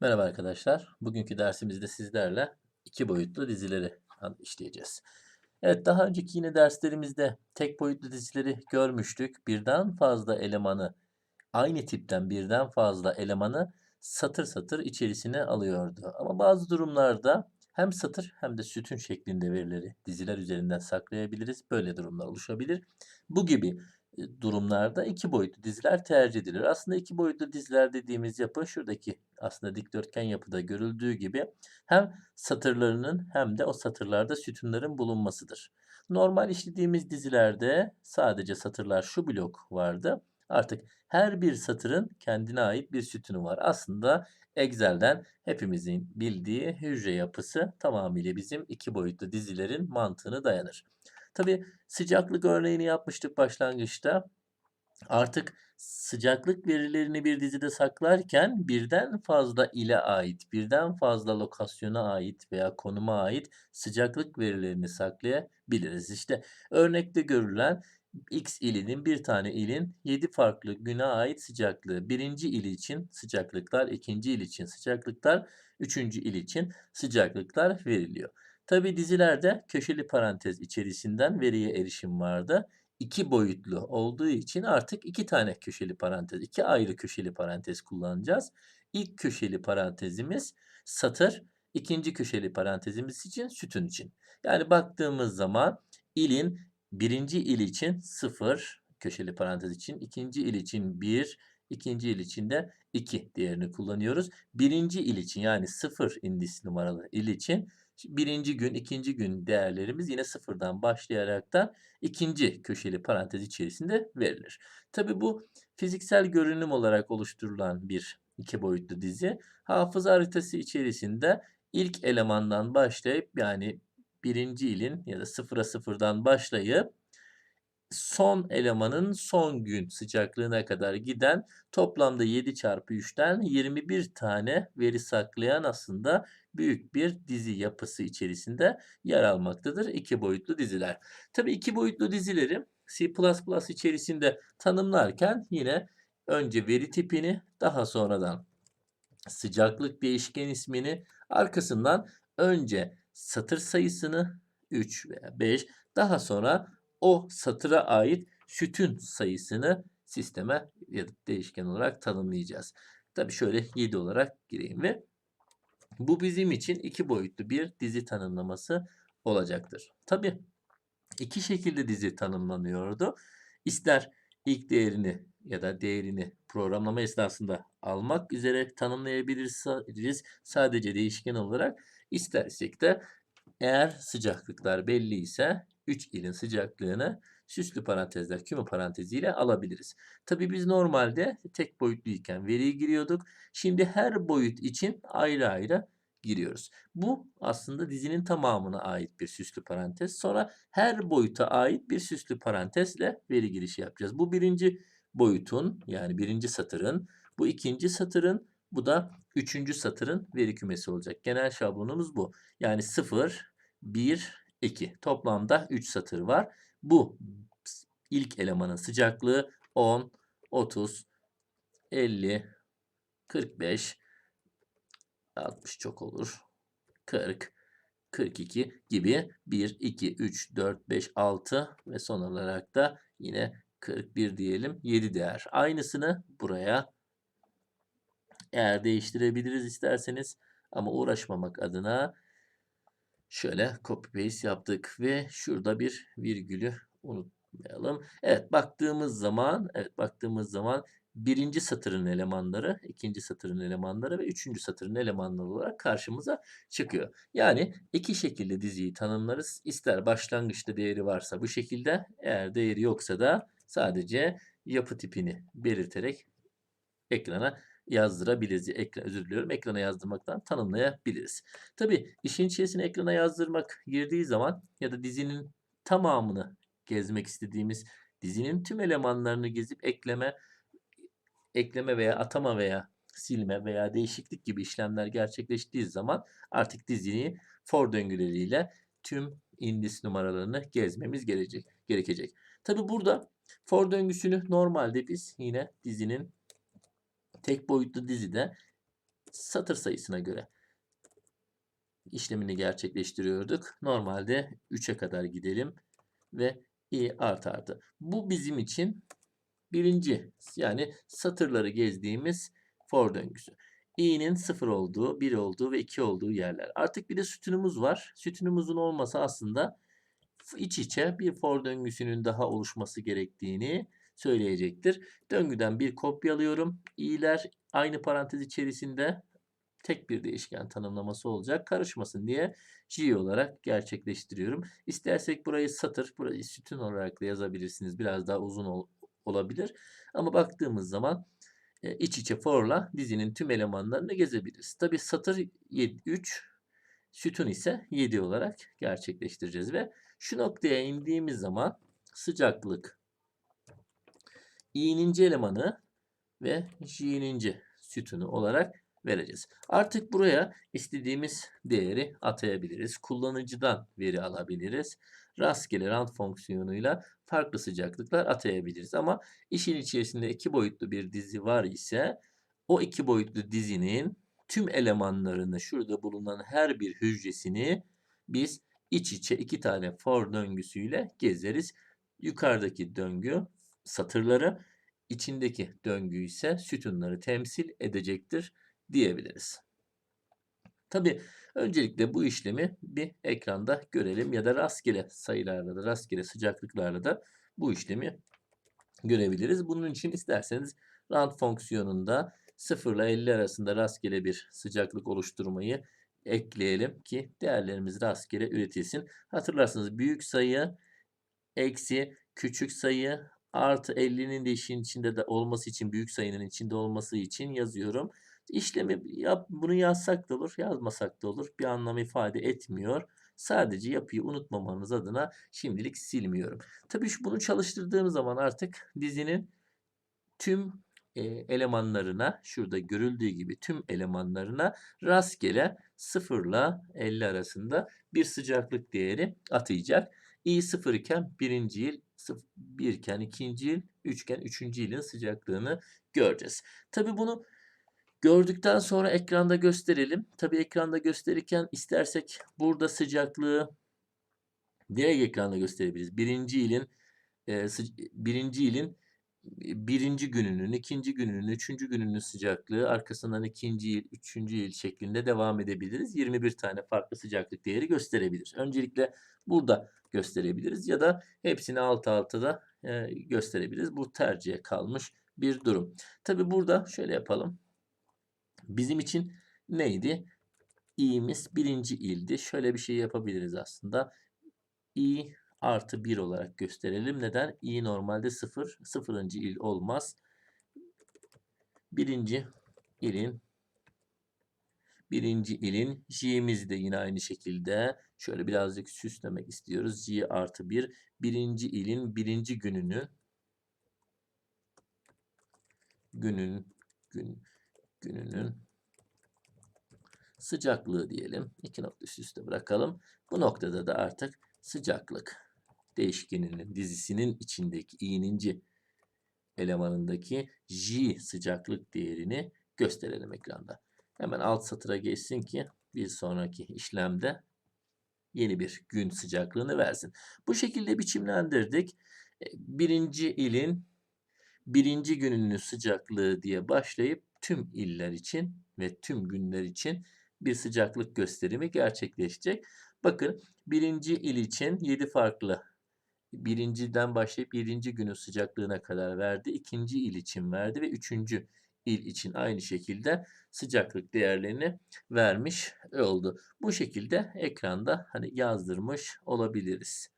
Merhaba arkadaşlar. Bugünkü dersimizde sizlerle iki boyutlu dizileri işleyeceğiz. Evet, daha önceki yine derslerimizde tek boyutlu dizileri görmüştük. Birden fazla elemanı, aynı tipten birden fazla elemanı satır satır içerisine alıyordu. Ama bazı durumlarda hem satır hem de sütun şeklinde verileri diziler üzerinden saklayabiliriz. Böyle durumlar oluşabilir. Bu gibi durumlarda iki boyutlu diziler tercih edilir. Aslında iki boyutlu diziler dediğimiz yapı şuradaki aslında dikdörtgen yapıda görüldüğü gibi hem satırlarının hem de o satırlarda sütunların bulunmasıdır. Normal işlediğimiz dizilerde sadece satırlar şu blok vardı. Artık her bir satırın kendine ait bir sütunu var. Aslında Excel'den hepimizin bildiği hücre yapısı tamamıyla bizim iki boyutlu dizilerin mantığını dayanır. Tabi sıcaklık örneğini yapmıştık başlangıçta. Artık sıcaklık verilerini bir dizide saklarken birden fazla ile ait, birden fazla lokasyona ait veya konuma ait sıcaklık verilerini saklayabiliriz. İşte örnekte görülen X ilinin bir tane ilin 7 farklı güne ait sıcaklığı. Birinci il için sıcaklıklar, ikinci il için sıcaklıklar, üçüncü il için sıcaklıklar veriliyor. Tabi dizilerde köşeli parantez içerisinden veriye erişim vardı. İki boyutlu olduğu için artık iki tane köşeli parantez, iki ayrı köşeli parantez kullanacağız. İlk köşeli parantezimiz satır, ikinci köşeli parantezimiz için sütun için. Yani baktığımız zaman ilin birinci il için 0 köşeli parantez için, ikinci il için 1, ikinci il için de 2 değerini kullanıyoruz. Birinci il için yani 0 indis numaralı il için birinci gün, ikinci gün değerlerimiz yine sıfırdan başlayaraktan ikinci köşeli parantez içerisinde verilir. Tabi bu fiziksel görünüm olarak oluşturulan bir iki boyutlu dizi. Hafıza haritası içerisinde ilk elemandan başlayıp yani birinci ilin ya da sıfıra sıfırdan başlayıp son elemanın son gün sıcaklığına kadar giden toplamda 7 çarpı 3'ten 21 tane veri saklayan aslında büyük bir dizi yapısı içerisinde yer almaktadır iki boyutlu diziler. Tabii iki boyutlu dizileri C++ içerisinde tanımlarken yine önce veri tipini daha sonradan sıcaklık değişken ismini arkasından önce satır sayısını 3 veya 5 daha sonra o satıra ait sütun sayısını sisteme ya da değişken olarak tanımlayacağız. Tabi şöyle 7 olarak gireyim ve bu bizim için iki boyutlu bir dizi tanımlaması olacaktır. Tabi iki şekilde dizi tanımlanıyordu. İster ilk değerini ya da değerini programlama esnasında almak üzere tanımlayabiliriz sadece değişken olarak. İstersek de eğer sıcaklıklar belli ise 3 ilin sıcaklığını süslü parantezler küme paranteziyle alabiliriz. Tabi biz normalde tek boyutluyken veriyi giriyorduk. Şimdi her boyut için ayrı ayrı giriyoruz. Bu aslında dizinin tamamına ait bir süslü parantez. Sonra her boyuta ait bir süslü parantezle veri girişi yapacağız. Bu birinci boyutun yani birinci satırın, bu ikinci satırın, bu da üçüncü satırın veri kümesi olacak. Genel şablonumuz bu. Yani 0, 1, 2. Toplamda 3 satır var. Bu ilk elemanın sıcaklığı 10, 30, 50, 45, 60 çok olur. 40, 42 gibi 1, 2, 3, 4, 5, 6 ve son olarak da yine 41 diyelim 7 değer. Aynısını buraya eğer değiştirebiliriz isterseniz ama uğraşmamak adına Şöyle copy paste yaptık ve şurada bir virgülü unutmayalım. Evet baktığımız zaman evet baktığımız zaman birinci satırın elemanları, ikinci satırın elemanları ve üçüncü satırın elemanları olarak karşımıza çıkıyor. Yani iki şekilde diziyi tanımlarız. İster başlangıçta değeri varsa bu şekilde, eğer değeri yoksa da sadece yapı tipini belirterek ekrana yazdırabiliriz. Ekran, özür diliyorum. Ekrana yazdırmaktan tanımlayabiliriz. Tabi işin içerisine ekrana yazdırmak girdiği zaman ya da dizinin tamamını gezmek istediğimiz dizinin tüm elemanlarını gezip ekleme ekleme veya atama veya silme veya değişiklik gibi işlemler gerçekleştiği zaman artık dizini for döngüleriyle tüm indis numaralarını gezmemiz gerekecek. gerekecek. Tabi burada for döngüsünü normalde biz yine dizinin tek boyutlu dizide satır sayısına göre işlemini gerçekleştiriyorduk. Normalde 3'e kadar gidelim ve i artı. Bu bizim için birinci yani satırları gezdiğimiz for döngüsü. i'nin 0 olduğu, 1 olduğu ve 2 olduğu yerler. Artık bir de sütunumuz var. Sütunumuzun olması aslında iç içe bir for döngüsünün daha oluşması gerektiğini söyleyecektir. Döngüden bir kopyalıyorum. i'ler aynı parantez içerisinde tek bir değişken tanımlaması olacak. Karışmasın diye G olarak gerçekleştiriyorum. İstersek burayı satır, burayı sütun olarak da yazabilirsiniz. Biraz daha uzun ol, olabilir. Ama baktığımız zaman e, iç içe for'la dizinin tüm elemanlarını gezebiliriz. Tabi satır 7, 3, sütun ise 7 olarak gerçekleştireceğiz ve şu noktaya indiğimiz zaman sıcaklık i'ninci elemanı ve j'ninci sütunu olarak vereceğiz. Artık buraya istediğimiz değeri atayabiliriz. Kullanıcıdan veri alabiliriz. Rastgele rand fonksiyonuyla farklı sıcaklıklar atayabiliriz. Ama işin içerisinde iki boyutlu bir dizi var ise o iki boyutlu dizinin tüm elemanlarını şurada bulunan her bir hücresini biz iç içe iki tane for döngüsüyle gezeriz. Yukarıdaki döngü satırları, içindeki döngü ise sütunları temsil edecektir diyebiliriz. Tabi öncelikle bu işlemi bir ekranda görelim ya da rastgele sayılarla da rastgele sıcaklıklarla da bu işlemi görebiliriz. Bunun için isterseniz rand fonksiyonunda 0 ile 50 arasında rastgele bir sıcaklık oluşturmayı ekleyelim ki değerlerimiz rastgele üretilsin. Hatırlarsınız büyük sayı eksi küçük sayı artı 50'nin de işin içinde de olması için büyük sayının içinde olması için yazıyorum. İşlemi yap, bunu yazsak da olur, yazmasak da olur. Bir anlam ifade etmiyor. Sadece yapıyı unutmamanız adına şimdilik silmiyorum. Tabii şu bunu çalıştırdığım zaman artık dizinin tüm elemanlarına şurada görüldüğü gibi tüm elemanlarına rastgele 0 ile 50 arasında bir sıcaklık değeri atayacak. i 0 iken birinci yıl, 1 iken ikinci yıl, 3 iken üçüncü yılın sıcaklığını göreceğiz. Tabii bunu Gördükten sonra ekranda gösterelim. Tabi ekranda gösterirken istersek burada sıcaklığı direkt ekranda gösterebiliriz. Birinci ilin birinci ilin birinci gününün, ikinci gününün, üçüncü gününün sıcaklığı arkasından ikinci yıl, üçüncü yıl şeklinde devam edebiliriz. 21 tane farklı sıcaklık değeri gösterebilir. Öncelikle burada gösterebiliriz ya da hepsini alt alta da e, gösterebiliriz. Bu tercihe kalmış bir durum. Tabi burada şöyle yapalım. Bizim için neydi? i'miz birinci ildi. Şöyle bir şey yapabiliriz aslında. i artı 1 olarak gösterelim. Neden? i normalde 0. Sıfırıncı il olmaz. Birinci ilin birinci ilin j'miz de yine aynı şekilde şöyle birazcık süslemek istiyoruz. j artı 1 birinci ilin birinci gününü günün gün gününün sıcaklığı diyelim. İki nokta üst üste bırakalım. Bu noktada da artık sıcaklık değişkeninin dizisinin içindeki i'ninci elemanındaki J sıcaklık değerini gösterelim ekranda. Hemen alt satıra geçsin ki bir sonraki işlemde yeni bir gün sıcaklığını versin. Bu şekilde biçimlendirdik. E, birinci ilin birinci gününün sıcaklığı diye başlayıp tüm iller için ve tüm günler için bir sıcaklık gösterimi gerçekleşecek. Bakın birinci il için 7 farklı birinciden başlayıp 7. günün sıcaklığına kadar verdi. ikinci il için verdi ve üçüncü il için aynı şekilde sıcaklık değerlerini vermiş oldu. Bu şekilde ekranda hani yazdırmış olabiliriz.